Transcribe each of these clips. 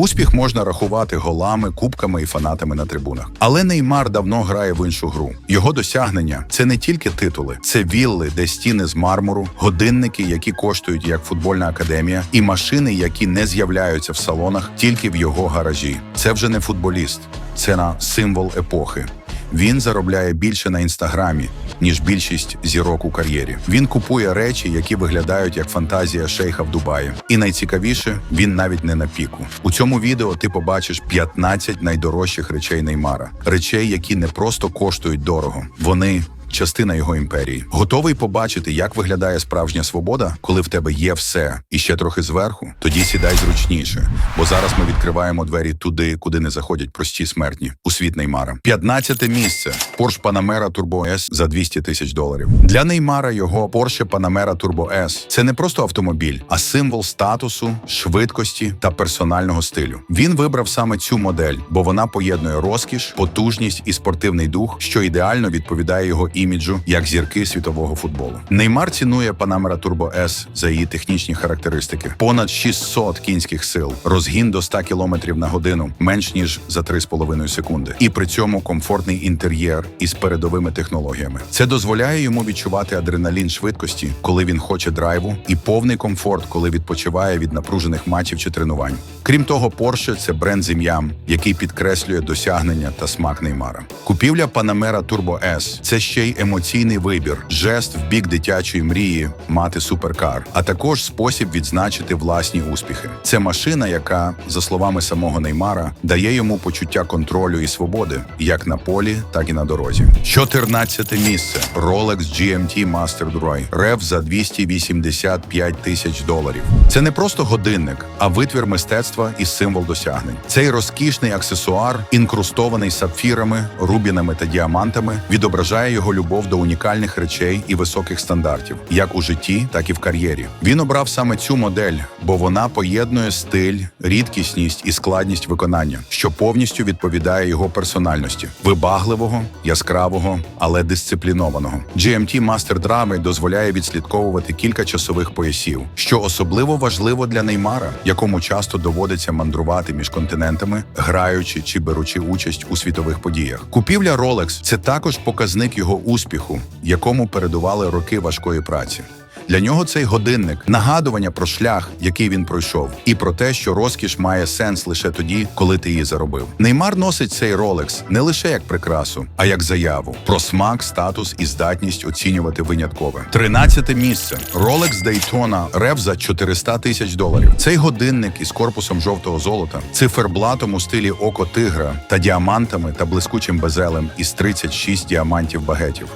Успіх можна рахувати голами, кубками і фанатами на трибунах. Але Неймар давно грає в іншу гру. Його досягнення це не тільки титули, це вілли, де стіни з мармуру, годинники, які коштують як футбольна академія, і машини, які не з'являються в салонах, тільки в його гаражі. Це вже не футболіст, це на символ епохи. Він заробляє більше на інстаграмі, ніж більшість зірок у кар'єрі. Він купує речі, які виглядають як фантазія шейха в Дубаї. І найцікавіше, він навіть не на піку. У цьому відео ти побачиш 15 найдорожчих речей Неймара, речей, які не просто коштують дорого. Вони частина його імперії. Готовий побачити, як виглядає справжня свобода, коли в тебе є все і ще трохи зверху. Тоді сідай зручніше, бо зараз ми відкриваємо двері туди, куди не заходять прості смертні у світ Неймара. 15 місце Porsche Panamera Turbo S за 200 тисяч доларів. Для Неймара його Porsche Panamera Turbo S – це не просто автомобіль, а символ статусу, швидкості та персонального стилю. Він вибрав саме цю модель, бо вона поєднує розкіш, потужність і спортивний дух, що ідеально відповідає його іміджу як зірки світового футболу. Неймар цінує Panamera Turbo S за її технічні характеристики: понад 600 кінських сил, розгін до 100 км на годину, менш ніж за 3,5 секунди, і при цьому комфортний інтер'єр із передовими технологіями. Це дозволяє йому відчувати адреналін швидкості, коли він хоче драйву, і повний комфорт, коли відпочиває від напружених матчів чи тренувань. Крім того, Porsche – це бренд з ім'ям, який підкреслює досягнення та смак Неймара. Купівля Panamera Turbo S – це ще й емоційний вибір, жест в бік дитячої мрії мати суперкар, а також спосіб відзначити власні успіхи. Це машина, яка, за словами самого Неймара, дає йому почуття контролю і свободи, як на полі, так і на дорозі. 14 місце Rolex GMT Master Droid. Рев за 285 тисяч доларів. Це не просто годинник, а витвір мистецтва і символ досягнень. Цей розкішний аксесуар, інкрустований сапфірами, рубінами та діамантами, відображає його любов до унікальних речей і високих стандартів, як у житті, так і в кар'єрі. Він обрав саме цю модель, бо вона поєднує стиль, рідкісність і складність виконання, що повністю відповідає його персональності вибагливого, яскравого, але дисциплінованого. GMT Master Drama дозволяє відслідковувати кілька часових поясів, що особливо важливо для Неймара, якому часто доводиться мандрувати між континентами, граючи чи беручи участь у світових подіях. Купівля Rolex – це також показник його успіху, якому передували роки важкої праці. Для нього цей годинник нагадування про шлях, який він пройшов, і про те, що розкіш має сенс лише тоді, коли ти її заробив. Неймар носить цей Rolex не лише як прикрасу, а як заяву про смак, статус і здатність оцінювати виняткове. Тринадцяте місце Rolex Daytona Rev за 400 тисяч доларів. Цей годинник із корпусом жовтого золота, циферблатом у стилі око тигра та діамантами та блискучим безелем із 36 діамантів багетів.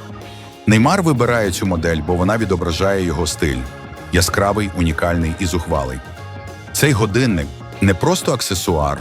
Неймар вибирає цю модель, бо вона відображає його стиль яскравий, унікальний і зухвалий. Цей годинник не просто аксесуар,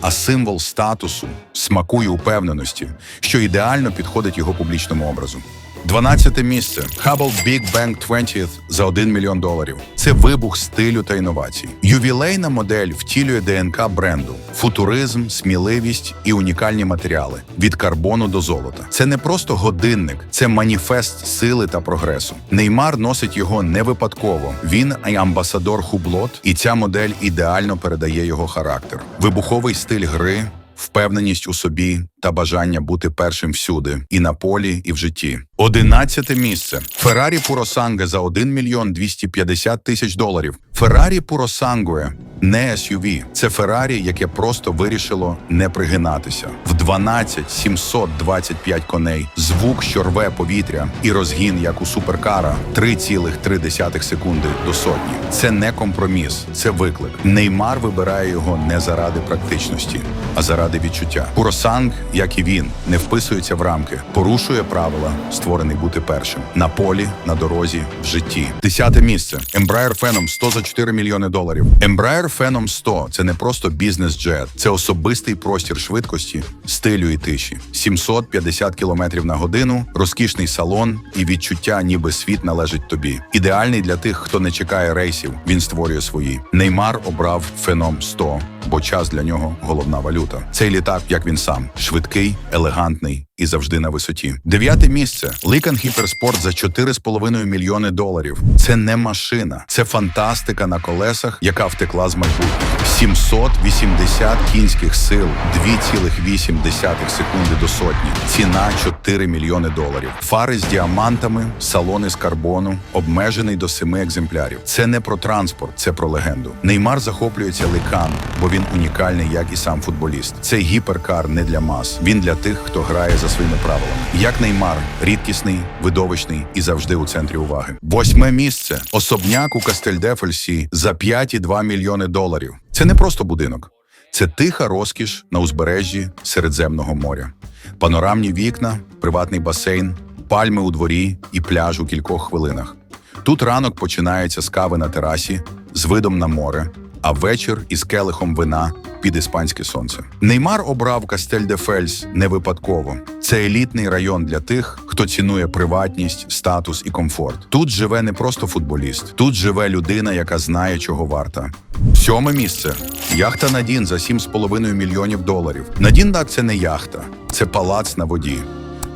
а символ статусу, смаку і упевненості, що ідеально підходить його публічному образу. 12 місце Hubble Big Bang 20 за 1 мільйон доларів. Це вибух стилю та інновацій. Ювілейна модель втілює ДНК бренду, футуризм, сміливість і унікальні матеріали від карбону до золота. Це не просто годинник, це маніфест сили та прогресу. Неймар носить його не випадково. Він амбасадор Хублот, і ця модель ідеально передає його характер. Вибуховий стиль гри. Впевненість у собі та бажання бути першим всюди, і на полі, і в житті. Одинадцяте місце. Феррарі Пуросанге за 1 мільйон 250 тисяч доларів. Феррарі Пуросанге не SUV. Це Феррарі, яке просто вирішило не пригинатися. В 12 725 коней, звук, що рве повітря, і розгін, як у суперкара, 3,3 секунди до сотні. Це не компроміс, це виклик. Неймар вибирає його не заради практичності, а заради відчуття. Пуросанг, як і він, не вписується в рамки, порушує правила, створений бути першим на полі, на дорозі, в житті. Десяте місце. Embraer Phenom 100 за 4 мільйони доларів. Embraer Phenom 100 – це не просто бізнес-джет, це особистий простір швидкості, стилю і тиші. 750 км на годину, розкішний салон і відчуття, ніби світ належить тобі. Ідеальний для тих, хто не чекає рейсів. Він створює свої. Неймар обрав Phenom 100, бо час для нього головна валюта. Цей літак, як він сам, швидкий. Швидкий, елегантний і завжди на висоті. Дев'яте місце. Ликан Гіперспорт за 4,5 мільйони доларів. Це не машина, це фантастика на колесах, яка втекла з майбутнього. 780 кінських сил, 2,8 секунди до сотні. Ціна 4 мільйони доларів. Фари з діамантами, салони з карбону, обмежений до 7 екземплярів. Це не про транспорт, це про легенду. Неймар захоплюється ликан, бо він унікальний, як і сам футболіст. Цей гіперкар не для мас. Він для тих, хто грає за своїми правилами. Як Неймар, рідкісний, видовищний і завжди у центрі уваги. Восьме місце. Особняк у Кастельдефельсі за 5,2 мільйони доларів. Це не просто будинок. Це тиха розкіш на узбережжі Середземного моря. Панорамні вікна, приватний басейн, пальми у дворі і пляж у кількох хвилинах. Тут ранок починається з кави на терасі, з видом на море, а вечір із келихом вина під іспанське сонце. Неймар обрав Кастель де Фельс не випадково. Це елітний район для тих, хто цінує приватність, статус і комфорт. Тут живе не просто футболіст, тут живе людина, яка знає, чого варта. Сьоме місце яхта Надін за 7,5 мільйонів доларів. Надіндак це не яхта, це палац на воді.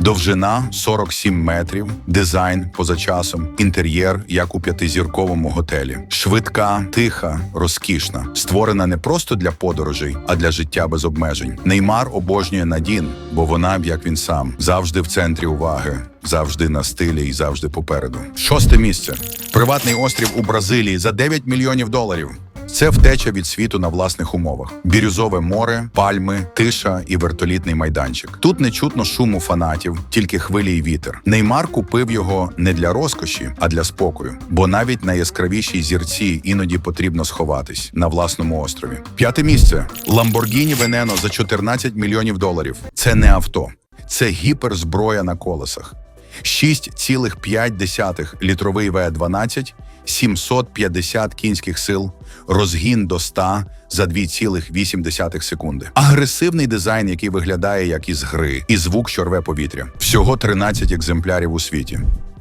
Довжина 47 метрів, дизайн поза часом, інтер'єр, як у п'ятизірковому готелі. Швидка, тиха, розкішна, створена не просто для подорожей, а для життя без обмежень. Неймар обожнює Надін, бо вона, як він сам, завжди в центрі уваги. Завжди на стилі і завжди попереду. Шосте місце. Приватний острів у Бразилії за 9 мільйонів доларів. Це втеча від світу на власних умовах: бірюзове море, пальми, тиша і вертолітний майданчик. Тут не чутно шуму фанатів, тільки хвилі й вітер. Неймар купив його не для розкоші, а для спокою. Бо навіть на яскравішій зірці іноді потрібно сховатись на власному острові. П'яте місце Lamborghini Veneno за 14 мільйонів доларів. Це не авто, це гіперзброя на колесах. 6,5 літровий В12, 750 кінських сил, розгін до 100 за 2,8 секунди. Агресивний дизайн, який виглядає як із гри, і звук, що рве повітря. Всього 13 екземплярів у світі.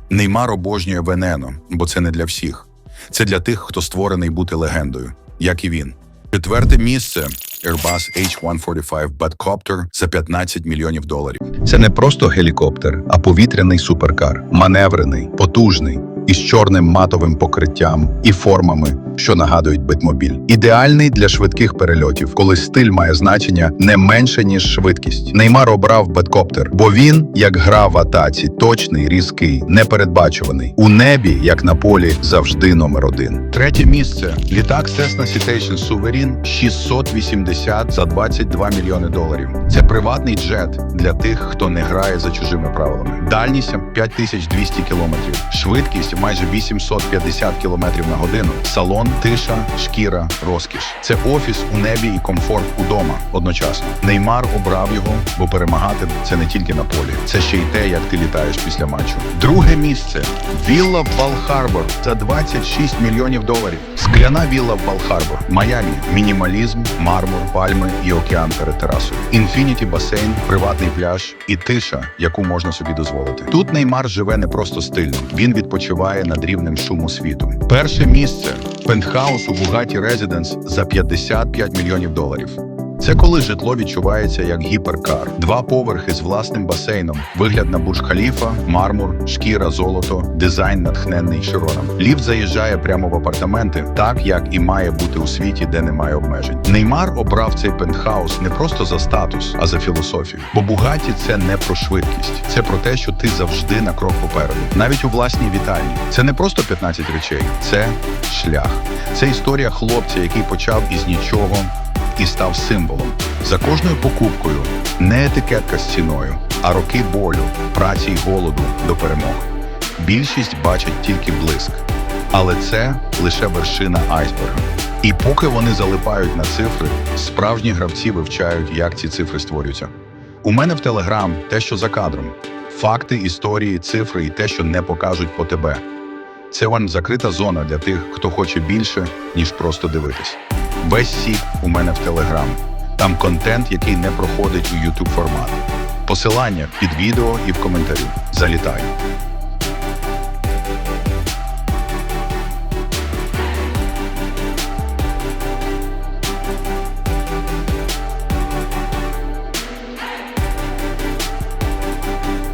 Неймар обожнює Венено, бо це не для всіх. Це для тих, хто створений бути легендою, як і він. Четверте місце Airbus H145 Badcopter за 15 мільйонів доларів. Це не просто гелікоптер, а повітряний суперкар, маневрений, потужний, із чорним матовим покриттям і формами, що нагадують битмобіль. Ідеальний для швидких перельотів, коли стиль має значення не менше ніж швидкість. Неймар обрав беткоптер, бо він, як гра в атаці, точний, різкий, непередбачуваний. У небі, як на полі, завжди номер один. Третє місце літак Cessna Citation Sovereign 680 за 22 мільйони доларів. Це приватний джет для тих, хто не грає за чужими правилами. Дальність 5200 кілометрів, швидкість майже 850 кілометрів на годину. Салон, тиша, шкіра, розкіш. Це офіс у небі і комфорт удома одночасно. Неймар обрав його, бо перемагати це не тільки на полі, це ще й те, як ти літаєш після матчу. Друге місце вілла в Бал-Харбор за 26 мільйонів доларів. Скляна вілла в Бал-Харбор, Майамі, мінімалізм, мармур, пальми і океан перед терасою. Інфініті басейн, приватний пляж і тиша, яку можна собі дозволити. Тут Неймар живе не просто стильно, він відпочиває над рівнем шуму світу. Перше місце пентхаус у Бугаті Резиденс за 55 мільйонів доларів. Це коли житло відчувається як гіперкар, два поверхи з власним басейном, вигляд на бурж Халіфа, мармур, шкіра, золото, дизайн натхненний широном. Ліфт заїжджає прямо в апартаменти, так як і має бути у світі, де немає обмежень. Неймар обрав цей пентхаус не просто за статус, а за філософію. Бо Бугаті це не про швидкість, це про те, що ти завжди на крок попереду, навіть у власній вітальні. Це не просто 15 речей, це шлях. Це історія хлопця, який почав із нічого і став символом. За кожною покупкою не етикетка з ціною, а роки болю, праці й голоду до перемог. Більшість бачить тільки блиск, але це лише вершина айсберга. І поки вони залипають на цифри, справжні гравці вивчають, як ці цифри створюються. У мене в Телеграм те, що за кадром, факти, історії, цифри і те, що не покажуть по тебе. Це вам закрита зона для тих, хто хоче більше, ніж просто дивитись. Весь сік у мене в Телеграм. Там контент, який не проходить у YouTube формат. Посилання під відео і в коментарі. Залітай.